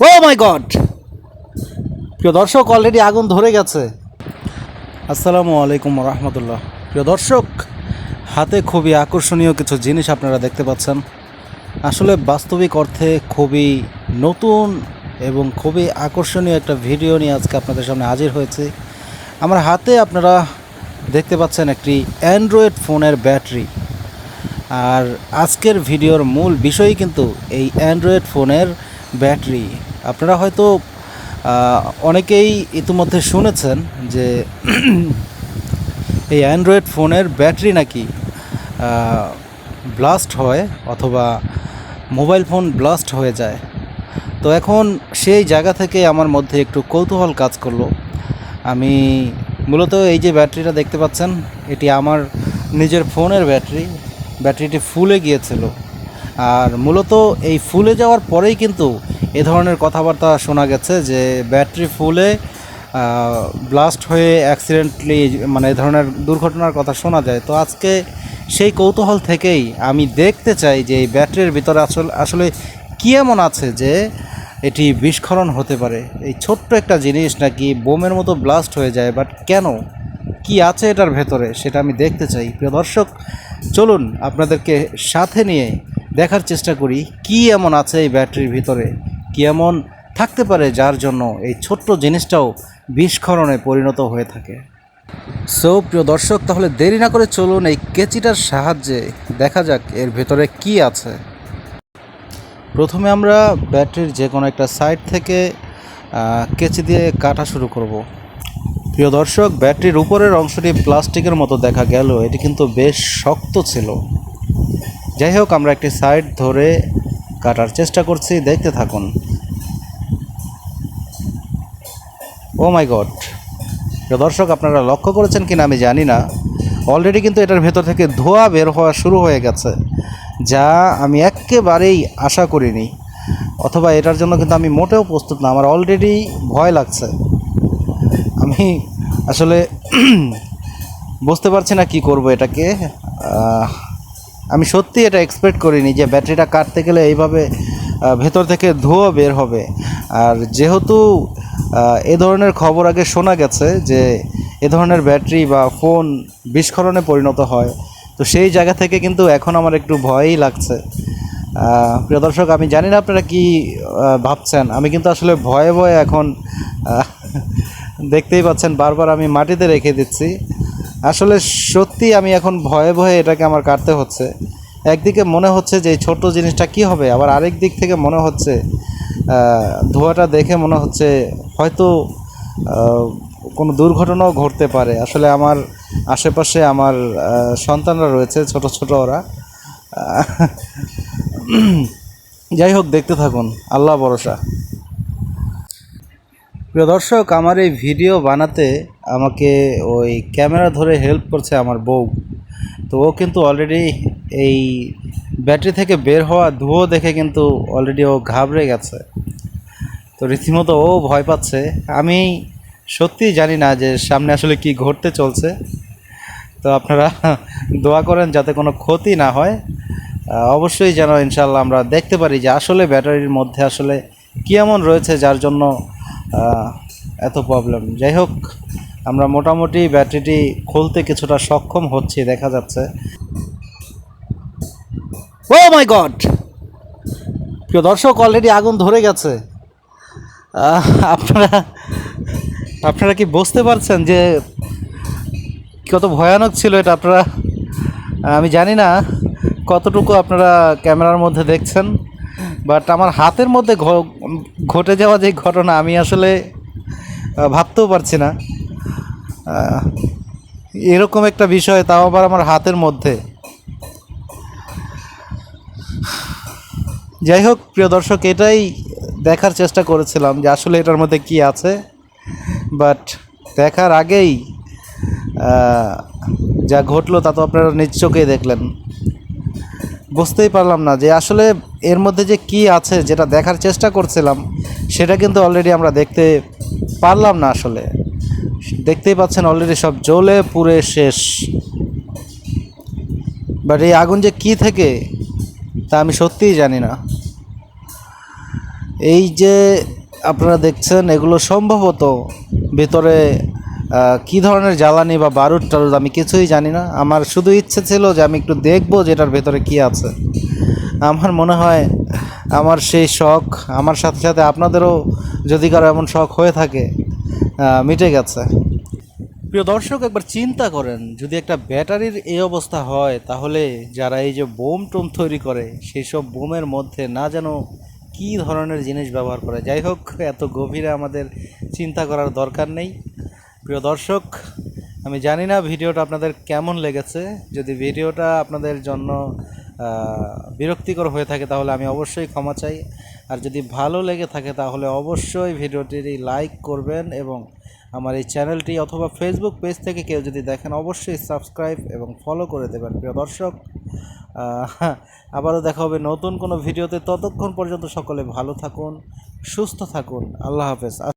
ও মাই god প্রিয় দর্শক already আগুন ধরে গেছে। আসসালামু আলাইকুম রহমতুল্লাহ। প্রিয় দর্শক, হাতে খুবই আকর্ষণীয় কিছু জিনিস আপনারা দেখতে পাচ্ছেন। আসলে বাস্তবিক অর্থে খুবই নতুন এবং খুবই আকর্ষণীয় একটা ভিডিও নিয়ে আজকে আপনাদের সামনে হাজির হয়েছে। আমার হাতে আপনারা দেখতে পাচ্ছেন একটি অ্যান্ড্রয়েড ফোনের ব্যাটারি আর আজকের ভিডিওর মূল বিষয়ই কিন্তু এই অ্যান্ড্রয়েড ফোনের ব্যাটারি। আপনারা হয়তো অনেকেই ইতিমধ্যে শুনেছেন যে এই অ্যান্ড্রয়েড ফোনের ব্যাটারি নাকি ব্লাস্ট হয় অথবা মোবাইল ফোন ব্লাস্ট হয়ে যায়। তো এখন সেই জায়গা থেকে আমার মধ্যে একটু কৌতূহল কাজ করল। আমি মূলত এই যে ব্যাটারিটা দেখতে পাচ্ছেন, এটি আমার নিজের ফোনের ব্যাটারি। ব্যাটারিটি ফুলে গিয়েছিল। আর মূলত এই ফুলে যাওয়ার পরেই কিন্তু এ ধরনের কথাবার্তা শোনা গেছে যে ব্যাটারি ফুলে ব্লাস্ট হয়ে অ্যাক্সিডেন্টলি মানে এ ধরনের দুর্ঘটনার কথা শোনা যায়। তো আজকে সেই কৌতূহল থেকেই আমি দেখতে চাই যে এই ব্যাটারির ভিতরে আসলে আসলে কী এমন আছে যে এটি বিস্ফোরণ হতে পারে। এই ছোট্ট একটা জিনিস নাকি বোমের মতো ব্লাস্ট হয়ে যায় বাট কেন? কি আছে এটার ভেতরে? সেটা আমি দেখতে চাই। প্রিয় দর্শক, চলুন আপনাদেরকে সাথে নিয়ে দেখার চেষ্টা করি, কি এমন আছে এই ব্যাটারির ভিতরে? কি এমন থাকতে পারে যার জন্য এই ছোট্ট জিনিসটাও বিস্ফোরণে পরিণত হয়ে থাকে? সো প্রিয় দর্শক, তাহলে দেরি না করে চলুন এই কেচিটার সাহায্যে দেখা যাক এর ভেতরে কি আছে। প্রথমে আমরা ব্যাটারির যে কোনো একটা সাইড থেকে কেচি দিয়ে কাটা শুরু করব। প্রিয় দর্শক, ব্যাটারির উপরের অংশটি প্লাস্টিকের মতো দেখা গেল, এটি কিন্তু বেশ শক্ত ছিল। যাই হোক আমরা একটি সাইড ধরে কাটার চেষ্টা করছি, দেখতে থাকুন। ও মাই গড দর্শক, আপনারা লক্ষ্য করেছেন কিনা আমি জানি না। অলরেডি কিন্তু এটার ভেতর থেকে ধোঁয়া বের হওয়া শুরু হয়ে গেছে, যা আমি একেবারেই আশা করিনি। অথবা এটার জন্য কিন্তু আমি মোটেও প্রস্তুত না, আমার অলরেডি ভয় লাগছে। আমি আসলে বুঝতে পারছি না কি করব এটাকে। আমি সত্যি এটা এক্সপেক্ট করিনি যে ব্যাটারিটা কাটতে গেলে এইভাবে ভেতর থেকে ধোঁয়া বের হবে। আর যেহেতু এ ধরনের খবর আগে শোনা গেছে যে এ ধরনের ব্যাটারি বা ফোন বিস্ফোরণে পরিণত হয়, তো সেই জায়গা থেকে কিন্তু এখন আমার একটু ভয়ই লাগছে। প্রিয় দর্শক, আমি জানি না আপনারা কি ভাবছেন। আমি কিন্তু আসলে ভয়ে ভয়ে এখন দেখতেই পাচ্ছেন, বারবার আমি মাটিতে রেখে দিচ্ছি। আসলে সত্যি আমি এখন ভয়ে ভয়ে এটাকে আমার কাটতে হচ্ছে। একদিকে মনে হচ্ছে যে ছোট্ট জিনিসটা কি হবে? আবার আরেক দিক থেকে মনে হচ্ছে ধোঁয়াটা দেখে মনে হচ্ছে হয়তো কোনো দুর্ঘটনাও ঘটতে পারে। আসলে আমার আশেপাশে আমার সন্তানরা রয়েছে, ছোট ছোট ওরা। যাই হোক, দেখতে থাকুন। আল্লাহ ভরসা। প্রিয় দর্শক, আমার এই ভিডিও বানাতে আমাকে ওই ক্যামেরা ধরে হেল্প করছে আমার বউ। তো ও কিন্তু অলরেডি এই ব্যাটারি থেকে বের হওয়া ধুয়ো দেখে কিন্তু অলরেডি ও ঘাবড়ে গেছে। তো রীতিমতো ও ভয় পাচ্ছে। আমি সত্যিই জানি না যে সামনে আসলে কি ঘটতে চলছে। তো আপনারা দোয়া করেন যাতে কোনো ক্ষতি না হয়। অবশ্যই যেন ইনশাল্লাহ আমরা দেখতে পারি যে আসলে ব্যাটারির মধ্যে আসলে কী এমন রয়েছে যার জন্য এত প্রবলেম যাই হোক আমরা মোটামুটি ব্যাটারিটি খুলতে কিছুটা সক্ষম হচ্ছি, দেখা যাচ্ছে। ও মাই গড প্রিয় দর্শক অলরেডি আগুন ধরে গেছে। আপনারা আপনারা কি বুঝতে পারছেন যে কত ভয়ানক ছিল এটা? আপনারা, আমি জানি না কতটুকু আপনারা ক্যামেরার মধ্যে দেখছেন বাট আমার হাতের মধ্যে ঘটে যাওয়া যে ঘটনা আমি আসলে ভাবতেও পারছি না। এরকম একটা বিষয় তাও আবার আমার হাতের মধ্যে। যাই হোক, প্রিয় দর্শক, এটাই দেখার চেষ্টা করেছিলাম যে আসলে এটার মধ্যে কি আছে। বাট দেখার আগেই যা ঘটলো তা তো আপনারা নিজ চোখেই দেখলেন। বুঝতেই পারলাম না যে আসলে এর মধ্যে যে কি আছে, যেটা দেখার চেষ্টা করছিলাম, সেটা কিন্তু অলরেডি আমরা দেখতে পারলাম না আসলে। দেখতেই পাচ্ছেন অলরেডি সব জ্বলে পুড়ে শেষ। বাট এই আগুন যে কি থেকে, তা আমি সত্যিই জানি না। এই যে আপনারা দেখছেন, এগুলো সম্ভবত ভেতরে কি ধরনের জ্বালানি বা বারুদ টারুদ আমি কিছুই জানি না। আমার শুধু ইচ্ছে ছিল যে আমি একটু দেখব যে এটার ভেতরে কি আছে। আমার মনে হয় আমার সেই শখ, আমার সাথে সাথে আপনাদেরও যদি কারও এমন শখ হয়ে থাকে মিটে গেছে। প্রিয় দর্শক, একবার চিন্তা করেন, যদি একটা ব্যাটারির এই অবস্থা হয়, তাহলে যারা এই যে বোম টোম তৈরি করে সেই সব বোমের মধ্যে না যেন কী ধরনের জিনিস ব্যবহার করে? যাই হোক, এত গভীরে আমাদের চিন্তা করার দরকার নেই। প্রিয় দর্শক, আমি জানি না ভিডিওটা আপনাদের কেমন লেগেছে। যদি ভিডিওটা আপনাদের জন্য বিরক্তিকর হয়ে থাকে, তাহলে আমি অবশ্যই ক্ষমা চাই। আর যদি ভালো লেগে থাকে, তাহলে অবশ্যই ভিডিওটির লাইক করবেন এবং আমার এই চ্যানেলটি অথবা ফেসবুক পেজ থেকে কেউ যদি দেখেন, অবশ্যই সাবস্ক্রাইব এবং ফলো করে দেবেন, প্রিয় দর্শক। আবারও দেখা হবে নতুন কোনো ভিডিওতে। ততক্ষণ পর্যন্ত সকলে ভালো থাকুন, সুস্থ থাকুন। আল্লাহ হাফেজ।